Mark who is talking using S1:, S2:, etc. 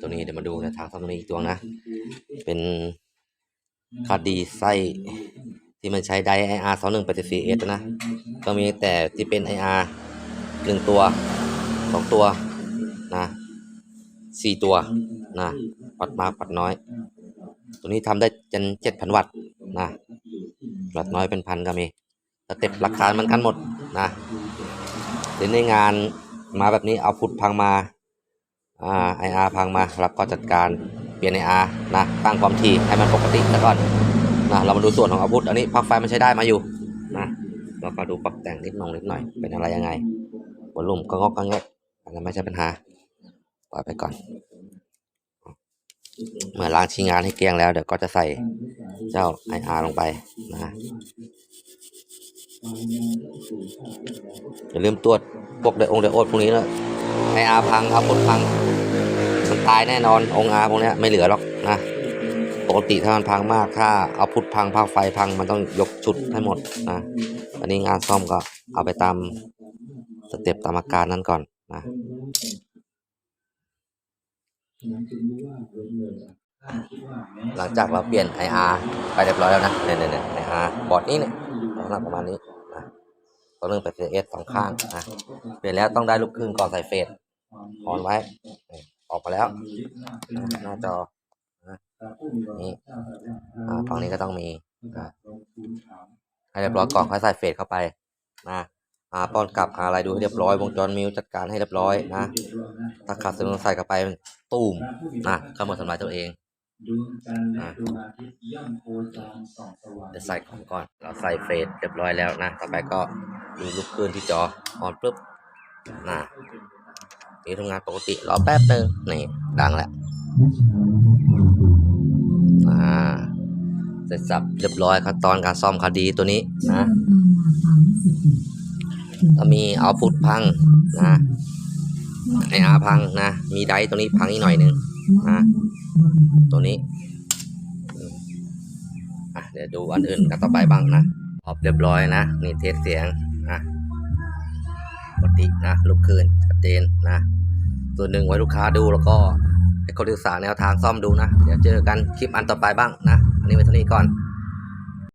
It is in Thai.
S1: ตัวนี้เดี๋ยวมาดูในทางซ่อมตัวนี้อีกตัวนะ เป็นคาร์ดีไส้ที่มันใช้ไดไออาร์สองหนึ่งแปดสี่เอสนะ ก็มีแต่ที่เป็นไออาร์หนึ่งตัวสองตัวนะสี่ตัวนะปัดมากปัดน้อย ตัวนี้ทำได้จนเจ็ดพันวัตต์นะวัตต์น้อยเป็นพันก็มีสเต็ปราคามันกันหมดนะเดี๋ยวในงานมาแบบนี้เอาพุทพังมา อ่าไออาร์พังมาเราก็จัดการเปลี่ยนไออาร์นะตั้งความถี่ให้มันปกติซะก่อนนะเรามาดูส่วนของอาวุธอันนี้ปลั๊กไฟมันใช้ได้มาอยู่นะเราก็ดูปรับแต่งนิดหน่อยนิดหน่อยเป็นอะไรยังไงวอลลุ่มก็งอกก็แงะอันนั้นไม่ใช่ปัญหาปล่อยไปก่อน เมื่อล้างชิ้นงานให้เกลี้ยงแล้วเดี๋ยวก็จะใส่เจ้า IR ลงไปนะอย่าลืมตรวจพวกไดองไดโอดพวกนี้นะ IR พังครับหมดพัง ตายแน่นอนองค์พวกนี้ไม่เหลือหรอกนะปกติถ้ามันพังมากถ้าเอาพุทธพังภาคไฟพังมันต้องยกชุดให้หมดนะอันนี้งานซ่อมก็เอาไปตามสเต็ปตามอาการนั้นก่อนนะหลังจากเราเปลี่ยน IR ไปเรียบร้อยแล้วนะเนี่ยเนี่ยเนี่ย IR บอร์ดนี้เนี่ยลักษณะประมาณนี้นะตัวหนึ่งเป็นเอสสองข้างนะเปลี่ยนแล้วต้องได้ลูกครึ่งก่อนใส่เฟสออนไว้ ออกมาแล้วนะหน้าจอนะนี่อ่าฝั่งนี้ก็ต้องมีนะให้เรียบร้อยก่อนค่อยใส่เฟสเข้าไปนะอ่าป้อนกลับอะไรดูให้เรียบร้อยวงจรมิวจัดการให้เรียบร้อยนะถ้าขาดสมุนใส่เข้าไปตูมนะก็หมดทำลายตัวเอง
S2: ดวงจันทร์และดวงอาทิตย์ย่อมโคจรส่องสว่าง
S1: เดี๋ยวใส่ของก่อน เราใส่เฟสเรียบร้อยแล้วนะ ต่อไปก็ดูลูกคืนที่จอออนปุ๊บนะ นี่ทำงานปกติรอแป๊บหนึ่งนี่ดังแล้วอ่าเสร็จสับเรียบร้อยขั้นตอนการซ่อมคดีตัวนี้นะก็มีเอาพุทพังนะไออาพังนะ มีไดตัวนี้พังอีกหน่อยหนึ่งนะตัวนี้อะเดี๋ยวดูอันอื่นกันต่อไปบ้างนะออบเรียบร้อยนะนี่เทสเสียง ตินะลูกคืนชัดเจนนะส่วนหนึ่งไว้ลูกค้าดูแล้วก็ให้คนศึกษาแนวทางซ่อมดูนะ เดี๋ยวเจอกันคลิปอันต่อไปบ้างนะ อันนี้ไว้เท่านี้ก่อน